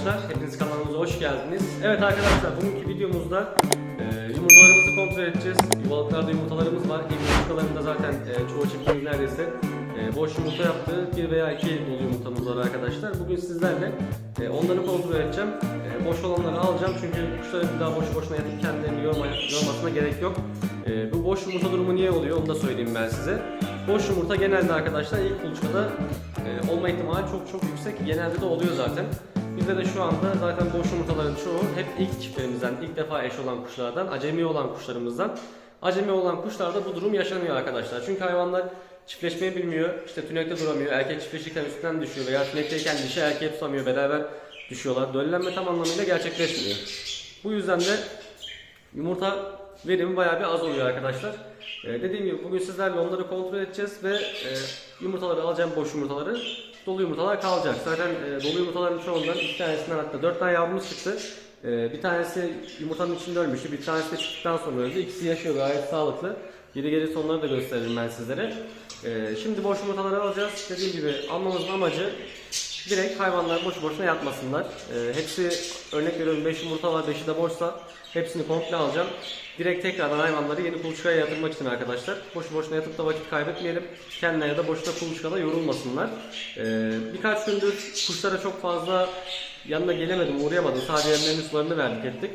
arkadaşlar. Hepiniz kanalımıza hoş geldiniz. Evet arkadaşlar bugünkü videomuzda e, yumurtalarımızı kontrol edeceğiz. Yuvalıklarda yumurtalarımız var. İlk yumurtalarında zaten e, çoğu çiftimiz neredeyse e, boş yumurta yaptı. Bir veya iki dolu yumurtamız var arkadaşlar. Bugün sizlerle e, onları kontrol edeceğim. E, boş olanları alacağım çünkü kuşların bir daha boş boşuna yatıp kendilerini yorma, yormasına gerek yok. E, bu boş yumurta durumu niye oluyor onu da söyleyeyim ben size. Boş yumurta genelde arkadaşlar ilk kuluçkada e, olma ihtimali çok çok yüksek. Genelde de oluyor zaten. Bizde de şu anda zaten boş yumurtaların çoğu hep ilk çiftlerimizden, ilk defa eş olan kuşlardan, acemi olan kuşlarımızdan. Acemi olan kuşlarda bu durum yaşanıyor arkadaşlar. Çünkü hayvanlar çiftleşmeyi bilmiyor, işte tünekte duramıyor, erkek çiftleşirken üstünden düşüyor veya tünekteyken dişi erkeğe tutamıyor, beraber düşüyorlar. Döllenme tam anlamıyla gerçekleşmiyor. Bu yüzden de yumurta verimi bayağı bir az oluyor arkadaşlar. Ee, dediğim gibi bugün sizlerle onları kontrol edeceğiz ve e, yumurtaları alacağım boş yumurtaları. Dolu yumurtalar kalacak. Zaten e, dolu yumurtaların çoğundan iki tanesinden hatta dört tane yavrumuz çıktı. E, bir tanesi yumurtanın içinde ölmüştü. Bir tanesi de çıktıktan sonra öldü. İkisi yaşıyor gayet sağlıklı. Geri geri onları da gösteririm ben sizlere. E, şimdi boş yumurtaları alacağız. Dediğim gibi almamızın amacı direkt hayvanlar boş boşuna yatmasınlar. E, hepsi örnek veriyorum 5 yumurta var 5'i de boşsa hepsini komple alacağım. Direkt tekrardan hayvanları yeni kuluçkaya yatırmak için arkadaşlar. Boşu boşuna yatıp da vakit kaybetmeyelim. Kendileri de boşuna kuluçkada yorulmasınlar. Ee, birkaç gündür kuşlara çok fazla yanına gelemedim, uğrayamadım. Sadece yemlerini sularını verdik ettik.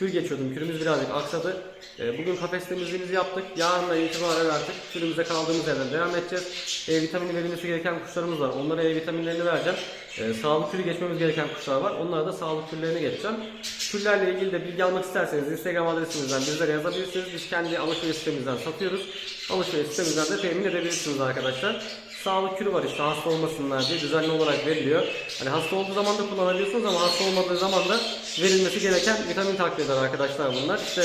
Kür geçiyordum, kürümüz birazcık aksadı. Ee, bugün kafes temizliğimizi yaptık. Yarınla itibaren artık kürümüze kaldığımız yerden devam edeceğiz. E vitamini verilmesi gereken kuşlarımız var. Onlara E vitaminlerini vereceğim. Ee, sağlık kürü geçmemiz gereken kuşlar var. Onlara da sağlık kürlerini geçeceğim. Türlerle ilgili de bilgi almak isterseniz Instagram adresimizden bizlere yazabilirsiniz. Biz kendi alışveriş sitemizden satıyoruz. Alışveriş sitemizden de temin edebilirsiniz arkadaşlar. Sağlık kürü var işte hasta olmasınlar diye düzenli olarak veriliyor. Hani hasta olduğu zaman da kullanabiliyorsunuz ama hasta olmadığı zaman da verilmesi gereken vitamin takviyeler arkadaşlar bunlar. İşte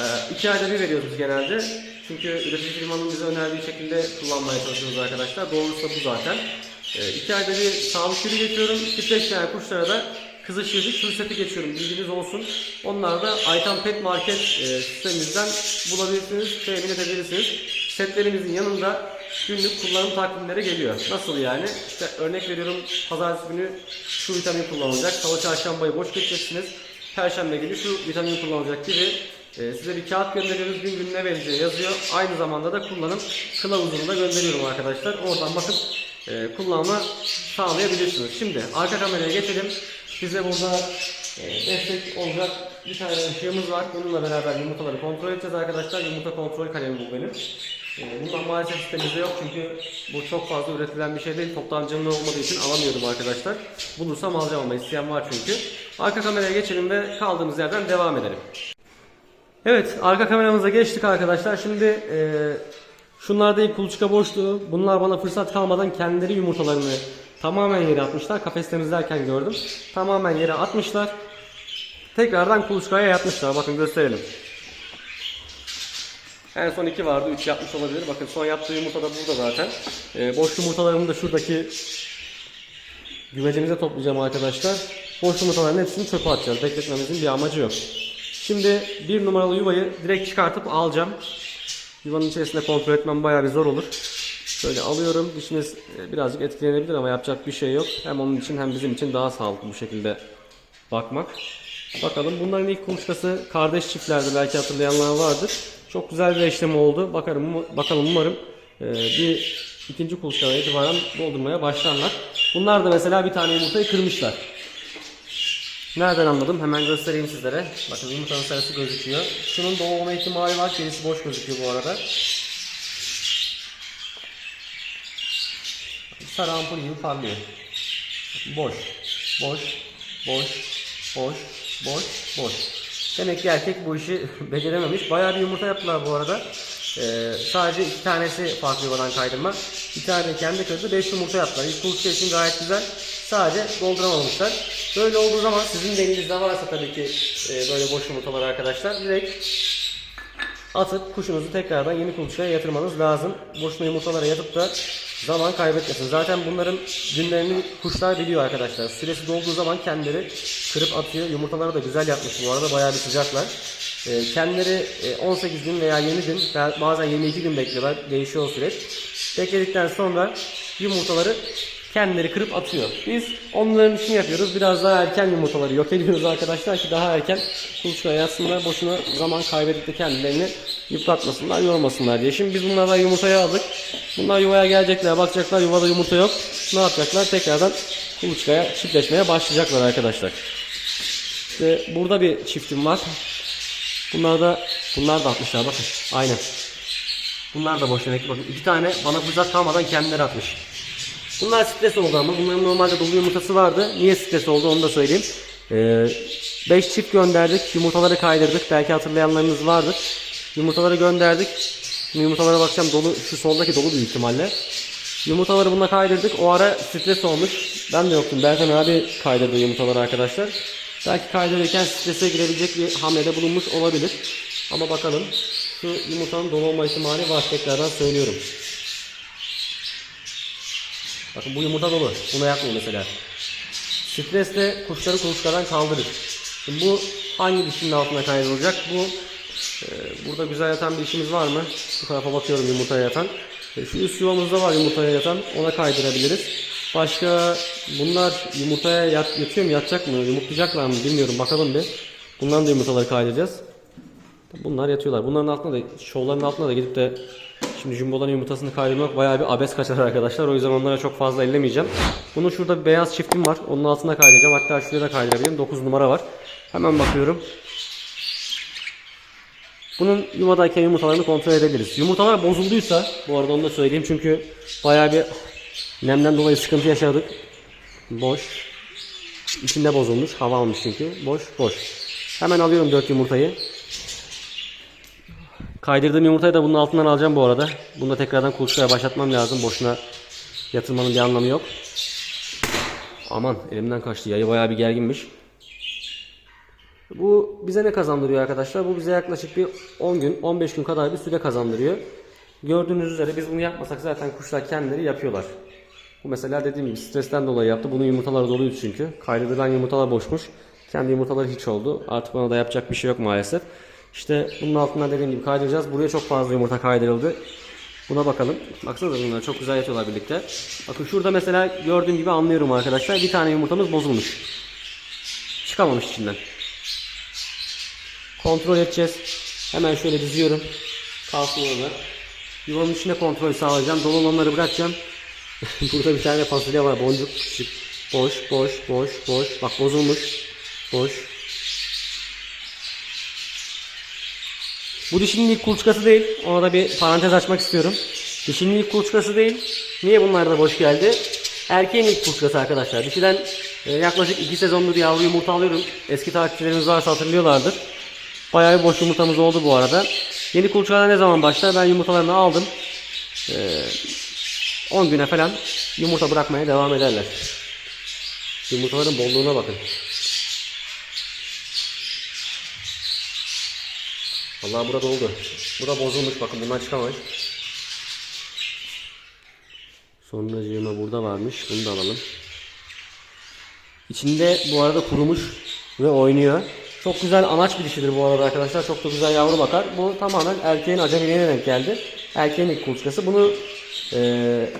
e, iki ayda bir veriyoruz genelde. Çünkü üretici firmanın bize önerdiği şekilde kullanmaya çalışıyoruz arkadaşlar. Doğrusu da bu zaten. E, iki ayda bir sağlık kürü geçiyorum. Çiftleşmeyen kuşlara da Kızılşehir'de kür seti geçiyorum bilginiz olsun. Onlar da Aytan Pet Market e, sitemizden bulabilirsiniz, temin edebilirsiniz. Setlerimizin yanında günlük kullanım takvimleri geliyor. Nasıl yani? İşte örnek veriyorum pazartesi günü şu vitamin kullanılacak. Salı çarşambayı boş geçeceksiniz. Perşembe günü şu vitamin kullanılacak gibi e, size bir kağıt gönderiyoruz. Gün gününe vereceği yazıyor. Aynı zamanda da kullanım kılavuzunu da gönderiyorum arkadaşlar. Oradan bakıp e, kullanma sağlayabilirsiniz. Şimdi arka kameraya geçelim. Size burada e, destek olacak bir tane ışığımız var. Bununla beraber yumurtaları kontrol edeceğiz arkadaşlar. Yumurta kontrol kalemim bu benim. E, bundan maalesef sitemizde yok çünkü bu çok fazla üretilen bir şey değil. Toptancımda olmadığı için alamıyorum arkadaşlar. Bulursam alacağım ama isteyen var çünkü. Arka kameraya geçelim ve kaldığımız yerden devam edelim. Evet arka kameramıza geçtik arkadaşlar. Şimdi e, şunlarda ilk kuluçka boşluğu. Bunlar bana fırsat kalmadan kendileri yumurtalarını tamamen yere atmışlar. Kafes temizlerken gördüm. Tamamen yere atmışlar. Tekrardan kuluçkaya yatmışlar. Bakın gösterelim. En son 2 vardı. 3 yapmış olabilir. Bakın son yaptığı yumurta da burada zaten. E, boş yumurtalarımı da şuradaki güvecimize toplayacağım arkadaşlar. Boş yumurtaların hepsini çöpe atacağız. Bekletmemizin bir amacı yok. Şimdi bir numaralı yuvayı direkt çıkartıp alacağım. Yuvanın içerisinde kontrol etmem bayağı bir zor olur. Şöyle alıyorum. Dişimiz e, birazcık etkilenebilir ama yapacak bir şey yok. Hem onun için hem bizim için daha sağlıklı bu şekilde bakmak. Bakalım bunların ilk kuluçkası kardeş çiftlerdi belki hatırlayanlar vardır. Çok güzel bir eşleme oldu. Bakarım, bakalım umarım e, bir ikinci kuluçkadan itibaren doldurmaya başlarlar. Bunlar da mesela bir tane yumurtayı kırmışlar. Nereden anladım? Hemen göstereyim sizlere. Bakın yumurtanın sarısı gözüküyor. Şunun doğma ihtimali var. Gerisi boş gözüküyor bu arada. Sarı ampul gibi parlıyor. Boş. Boş. Boş. Boş. Boş. Boş. Demek ki erkek bu işi becerememiş. Bayağı bir yumurta yaptılar bu arada. Ee, sadece iki tanesi farklı yuvadan kaydırma. Bir tane kendi kırdı. Beş yumurta yaptılar. İlk kuluçka için gayet güzel. Sadece dolduramamışlar. Böyle olduğu zaman sizin de varsa tabii ki e, böyle boş yumurtalar arkadaşlar direkt atıp kuşunuzu tekrardan yeni kuluçkaya yatırmanız lazım. Boşuna yumurtalara yatıp da zaman kaybetmesin. Zaten bunların günlerini kuşlar biliyor arkadaşlar. Süresi dolduğu zaman kendileri kırıp atıyor. Yumurtaları da güzel yapmış bu arada. Bayağı bir sıcaklar. Ee, kendileri e, 18 gün veya 20 gün bazen 22 gün bekliyorlar. Değişiyor o süreç. Bekledikten sonra yumurtaları kendileri kırıp atıyor. Biz onların işini yapıyoruz. Biraz daha erken yumurtaları yok ediyoruz arkadaşlar ki daha erken kuluçkaya yatsınlar. Boşuna zaman kaybedip de kendilerini yıpratmasınlar, yormasınlar diye. Şimdi biz bunlardan yumurtayı aldık. Bunlar yuvaya gelecekler, bakacaklar yuvada yumurta yok. Ne yapacaklar? Tekrardan kuluçkaya çiftleşmeye başlayacaklar arkadaşlar. İşte burada bir çiftim var. Bunlar da bunlar da atmışlar bakın. Aynen. Bunlar da boş demek bakın. iki tane bana fırsat kalmadan kendileri atmış. Bunlar stres oldu ama bunların normalde dolu yumurtası vardı. Niye stres oldu onu da söyleyeyim. 5 çift gönderdik. Yumurtaları kaydırdık. Belki hatırlayanlarınız vardır. Yumurtaları gönderdik. Yumurtalara bakacağım dolu şu soldaki dolu büyük ihtimalle. Yumurtaları bununla kaydırdık. O ara stres olmuş. Ben de yoktum. Berkan abi kaydırdı yumurtaları arkadaşlar. Belki kaydırırken strese girebilecek bir hamlede bulunmuş olabilir. Ama bakalım. Şu yumurtanın dolu olma ihtimali var. Tekrardan söylüyorum. Bakın bu yumurta dolu. Buna yapmıyor mesela. Stres de kuşları kuluçkadan kaldırır. Şimdi bu hangi dişinin altına kaydırılacak? Bu e, burada güzel yatan bir dişimiz var mı? Bu tarafa bakıyorum yumurtaya yatan. E, şu üst yuvamızda var yumurtaya yatan. Ona kaydırabiliriz. Başka bunlar yumurtaya yat, yatıyor mu yatacak mı? Yumurtlayacaklar mı bilmiyorum bakalım bir. Bundan da yumurtaları kaydıracağız. Bunlar yatıyorlar. Bunların altına da şovların altına da gidip de şimdi jumboların yumurtasını kaydırmak bayağı bir abes kaçar arkadaşlar. O yüzden onlara çok fazla ellemeyeceğim. Bunun şurada bir beyaz çiftim var. Onun altına kaydıracağım. Hatta şuraya da kaydırabilirim. 9 numara var. Hemen bakıyorum. Bunun yuvadayken yumurtalarını kontrol edebiliriz. Yumurtalar bozulduysa bu arada onu da söyleyeyim çünkü bayağı bir nemden dolayı sıkıntı yaşadık. Boş. İçinde bozulmuş. Hava almış çünkü. Boş, boş. Hemen alıyorum 4 yumurtayı. Kaydırdığım yumurtayı da bunun altından alacağım bu arada. Bunu da tekrardan kuluçkaya başlatmam lazım. Boşuna yatırmanın bir anlamı yok. Aman elimden kaçtı. Yayı bayağı bir gerginmiş. Bu bize ne kazandırıyor arkadaşlar? Bu bize yaklaşık bir 10 gün, 15 gün kadar bir süre kazandırıyor. Gördüğünüz üzere biz bunu yapmasak zaten kuşlar kendileri yapıyorlar. Bu mesela dediğim gibi stresten dolayı yaptı. Bunun yumurtaları doluydu çünkü. Kaydırılan yumurtalar boşmuş. Kendi yumurtaları hiç oldu. Artık bana da yapacak bir şey yok maalesef. İşte bunun altından dediğim gibi kaydıracağız. Buraya çok fazla yumurta kaydırıldı. Buna bakalım. Baksanıza bunlar çok güzel yatıyorlar birlikte. Bakın şurada mesela gördüğüm gibi anlıyorum arkadaşlar. Bir tane yumurtamız bozulmuş. Çıkamamış içinden. Kontrol edeceğiz. Hemen şöyle diziyorum. Kalsın orada. Yuvanın içine kontrol sağlayacağım. Dolu olanları bırakacağım. Burada bir tane fasulye var. Boncuk küçük. Boş, boş, boş, boş. Bak bozulmuş. Boş. Bu dişinin ilk kuluçkası değil. Ona da bir parantez açmak istiyorum. Dişinin ilk kuluçkası değil. Niye bunlar da boş geldi? Erkeğin ilk kuluçkası arkadaşlar. Dişiden e, yaklaşık 2 sezondur yavru yumurta alıyorum. Eski takipçilerimiz varsa hatırlıyorlardır. Bayağı bir boş yumurtamız oldu bu arada. Yeni kuluçkalar ne zaman başlar? Ben yumurtalarını aldım. Ee, 10 güne falan yumurta bırakmaya devam ederler. Yumurtaların bolluğuna bakın. Vallahi burada oldu. Bu da bozulmuş bakın bundan çıkamayız. Sonracığıma burada varmış. Bunu da alalım. İçinde bu arada kurumuş ve oynuyor. Çok güzel anaç bir dişidir bu arada arkadaşlar. Çok da güzel yavru bakar. Bu tamamen erkeğin acemiliğine denk geldi. Erkeğin ilk kuluçkası. Bunu e,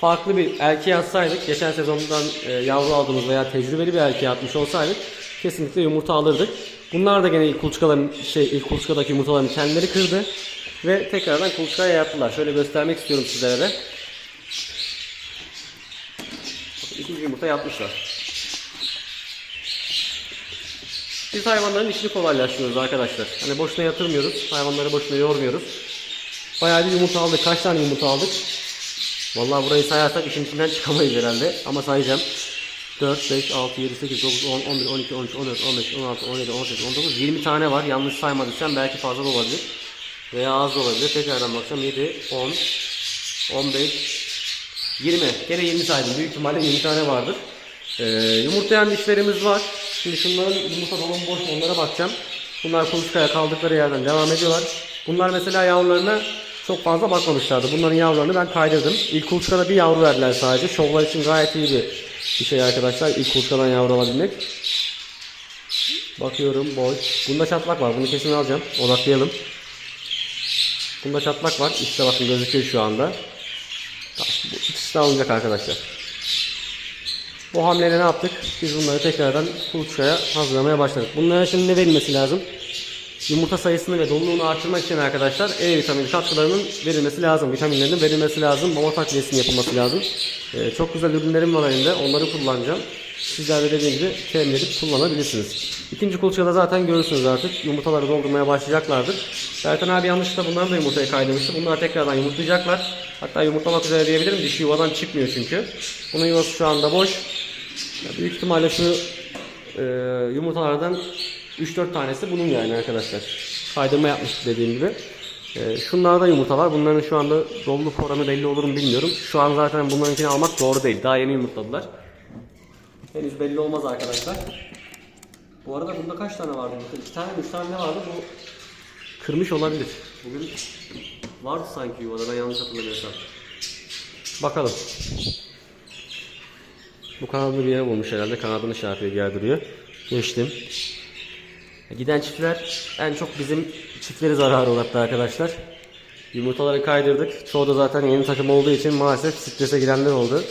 farklı bir erkeğe atsaydık, geçen sezondan e, yavru aldığımız veya tecrübeli bir erkeğe atmış olsaydık kesinlikle yumurta alırdık. Bunlar da gene ilk kuluçkaların şey ilk kuluçkadaki yumurtalarını kendileri kırdı ve tekrardan kuluçkaya yaptılar. Şöyle göstermek istiyorum sizlere de. İkinci yumurta yapmışlar. Biz hayvanların işini kolaylaştırıyoruz arkadaşlar. Hani boşuna yatırmıyoruz. Hayvanları boşuna yormuyoruz. Bayağı bir yumurta aldık. Kaç tane yumurta aldık? Vallahi burayı sayarsak işin içinden çıkamayız herhalde. Ama sayacağım. 4, 5, 6, 7, 8, 9, 10, 11, 12, 13, 14, 15, 16, 17, 18, 19, 20 tane var. Yanlış saymadıysam belki fazla da olabilir. Veya az da olabilir. Tekrardan baksam 7, 10, 15, 20. Gene 20 saydım. Büyük ihtimalle 20 tane vardır. Ee, yumurtlayan dişlerimiz var. Şimdi şunların yumurta dolu mu boş onlara bakacağım. Bunlar kuluçkaya kaldıkları yerden devam ediyorlar. Bunlar mesela yavrularına çok fazla bakmamışlardı. Bunların yavrularını ben kaydırdım. İlk kuluçkada bir yavru verdiler sadece. Şovlar için gayet iyi bir, bir şey arkadaşlar. İlk kuluçkadan yavru alabilmek. Bakıyorum boş. Bunda çatlak var. Bunu kesin alacağım. Odaklayalım. Bunda çatlak var. İşte bakın gözüküyor şu anda. Tamam, bu ikisi de alınacak arkadaşlar. O hamleyle ne yaptık? Biz bunları tekrardan kuluçkaya hazırlamaya başladık. Bunlara şimdi ne verilmesi lazım? Yumurta sayısını ve doluluğunu artırmak için arkadaşlar E vitamini katkılarının verilmesi lazım. Vitaminlerinin verilmesi lazım. Mama takviyesinin yapılması lazım. Ee, çok güzel ürünlerim var elimde. Onları kullanacağım. Sizler de dediğim gibi temin edip kullanabilirsiniz. İkinci kulçada zaten görürsünüz artık. Yumurtaları doldurmaya başlayacaklardır. Serkan abi yanlışlıkla bunların da yumurtayı kaydırmıştı. Bunlar tekrardan yumurtlayacaklar. Hatta yumurtlamak üzere diyebilirim. Dişi yuvadan çıkmıyor çünkü. Bunun yuvası şu anda boş. Büyük ihtimalle şu e, yumurtalardan 3-4 tanesi bunun yani arkadaşlar. Kaydırma yapmıştık dediğim gibi. E, şunlarda yumurta var. Bunların şu anda doluluk oranı belli olur mu bilmiyorum. Şu an zaten bunlarınkini almak doğru değil. Daha yeni yumurtladılar. Henüz belli olmaz arkadaşlar. Bu arada bunda kaç tane vardı? 2 tane mi 3 tane ne vardı? Bu kırmış olabilir. Bugün vardı sanki yuvada ben yanlış hatırlamıyorsam. Bakalım. Bu kanadı bir yere bulmuş herhalde. Kanadını yapıyor, gerdiriyor. Geçtim. Giden çiftler en çok bizim çiftleri zarara uğrattı arkadaşlar. Yumurtaları kaydırdık. Çoğu da zaten yeni takım olduğu için maalesef strese girenler oldu.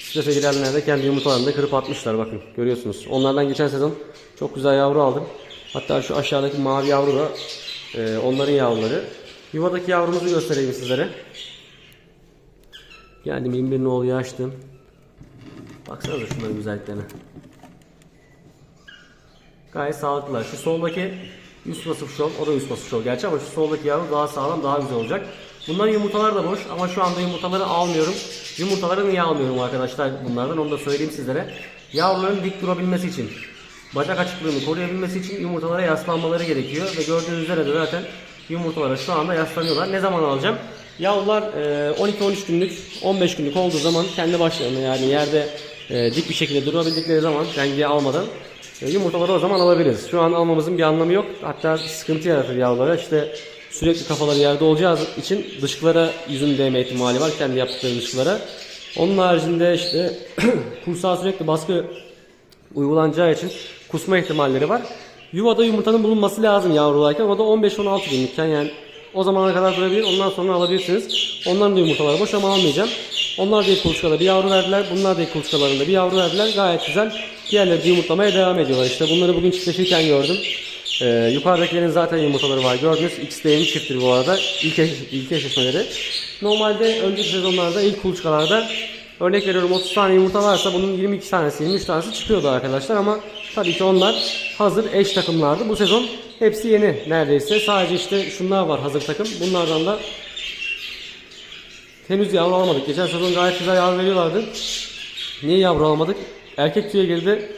Strese girenler de kendi yumurtalarını da kırıp atmışlar bakın görüyorsunuz. Onlardan geçen sezon çok güzel yavru aldım. Hatta şu aşağıdaki mavi yavru da e, onların yavruları. Yuvadaki yavrumuzu göstereyim sizlere. Geldim 21 nolu açtım. Baksanıza şunların güzelliklerine. Gayet sağlıklılar. Şu soldaki üst vasıf şov, o da üst vasıf şov gerçi ama şu soldaki yavru daha sağlam, daha güzel olacak. Bunların yumurtalar da boş ama şu anda yumurtaları almıyorum. Yumurtaları niye almıyorum arkadaşlar bunlardan onu da söyleyeyim sizlere. Yavruların dik durabilmesi için, bacak açıklığını koruyabilmesi için yumurtalara yaslanmaları gerekiyor. Ve gördüğünüz üzere de zaten yumurtalara şu anda yaslanıyorlar. Ne zaman alacağım? Yavrular e, 12-13 günlük, 15 günlük olduğu zaman kendi başlarına yani yerde e, dik bir şekilde durabildikleri zaman denge almadan e, Yumurtaları o zaman alabiliriz. Şu an almamızın bir anlamı yok. Hatta sıkıntı yaratır yavrulara. İşte sürekli kafaları yerde olacağı için dışkılara yüzün değme ihtimali var. Kendi yaptıkları dışkılara. Onun haricinde işte kursağa sürekli baskı uygulanacağı için kusma ihtimalleri var. Yuvada yumurtanın bulunması lazım yavrularken. O da 15-16 günlükken yani o zamana kadar durabilir. Ondan sonra alabilirsiniz. Onların da yumurtaları boş ama almayacağım. Onlar da ilk kuluçkada bir yavru verdiler. Bunlar da ilk kuluçkalarında bir yavru verdiler. Gayet güzel. Diğerleri de yumurtlamaya devam ediyorlar. İşte bunları bugün çiftleşirken gördüm. Ee, yukarıdakilerin zaten yumurtaları var gördünüz. İkisi de yeni çifttir bu arada. İlk, eş, ilk eşleşmeleri. Normalde önceki sezonlarda ilk kuluçkalarda örnek veriyorum 30 tane yumurta varsa bunun 22 tanesi 23 tanesi çıkıyordu arkadaşlar ama tabii ki onlar hazır eş takımlardı. Bu sezon hepsi yeni neredeyse. Sadece işte şunlar var hazır takım. Bunlardan da henüz yavru alamadık. Geçen sezon gayet güzel yavru veriyorlardı. Niye yavru almadık? Erkek tüye girdi.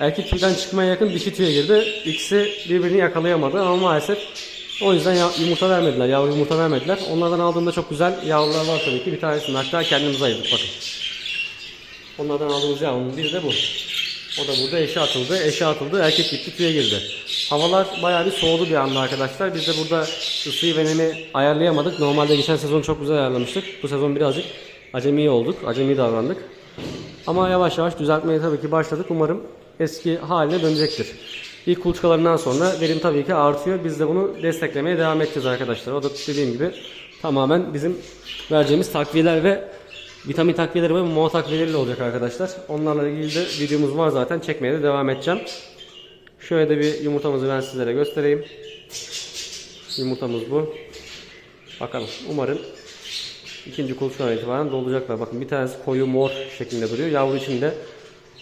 Erkek tüyden çıkmaya yakın dişi tüye girdi. İkisi birbirini yakalayamadı ama maalesef o yüzden yumurta vermediler. Yavru yumurta vermediler. Onlardan aldığımda çok güzel yavrular var tabii ki. Bir tanesini hatta kendimiz ayırdık bakın. Onlardan aldığımız yavrunun biri de bu. O da burada eşe atıldı. Eşe atıldı. Erkek gitti tüye girdi. Havalar bayağı bir soğudu bir anda arkadaşlar. Biz de burada ısıyı ve nemi ayarlayamadık. Normalde geçen sezon çok güzel ayarlamıştık. Bu sezon birazcık acemi olduk. Acemi davrandık. Ama yavaş yavaş düzeltmeye tabii ki başladık. Umarım eski haline dönecektir. İlk kuluçkalarından sonra verim tabii ki artıyor. Biz de bunu desteklemeye devam edeceğiz arkadaşlar. O da dediğim gibi tamamen bizim vereceğimiz takviyeler ve vitamin takviyeleri ve mama takviyeleriyle olacak arkadaşlar. Onlarla ilgili de videomuz var zaten. Çekmeye de devam edeceğim. Şöyle de bir yumurtamızı ben sizlere göstereyim. Yumurtamız bu. Bakalım. Umarım ikinci kuluçkadan itibaren dolacaklar. Bakın bir tanesi koyu mor şeklinde duruyor. Yavru içinde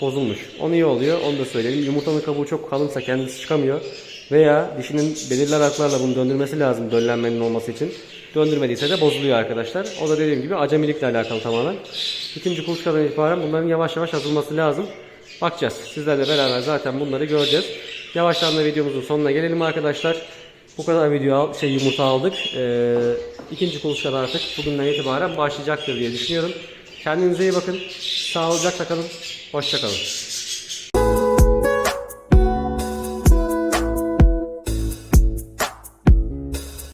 bozulmuş. Onu iyi oluyor. Onu da söyleyelim. Yumurtanın kabuğu çok kalınsa kendisi çıkamıyor. Veya dişinin belirli aralıklarla bunu döndürmesi lazım döllenmenin olması için. Döndürmediyse de bozuluyor arkadaşlar. O da dediğim gibi acemilikle alakalı tamamen. İkinci kuluçkadan itibaren bunların yavaş yavaş azalması lazım. Bakacağız. Sizlerle beraber zaten bunları göreceğiz. Yavaştan da videomuzun sonuna gelelim arkadaşlar. Bu kadar video al, şey yumurta aldık. Ee, ikinci kuluçkada artık bugünden itibaren başlayacaktır diye düşünüyorum. Kendinize iyi bakın. Sağlıcakla kalın. Hoşça kalın.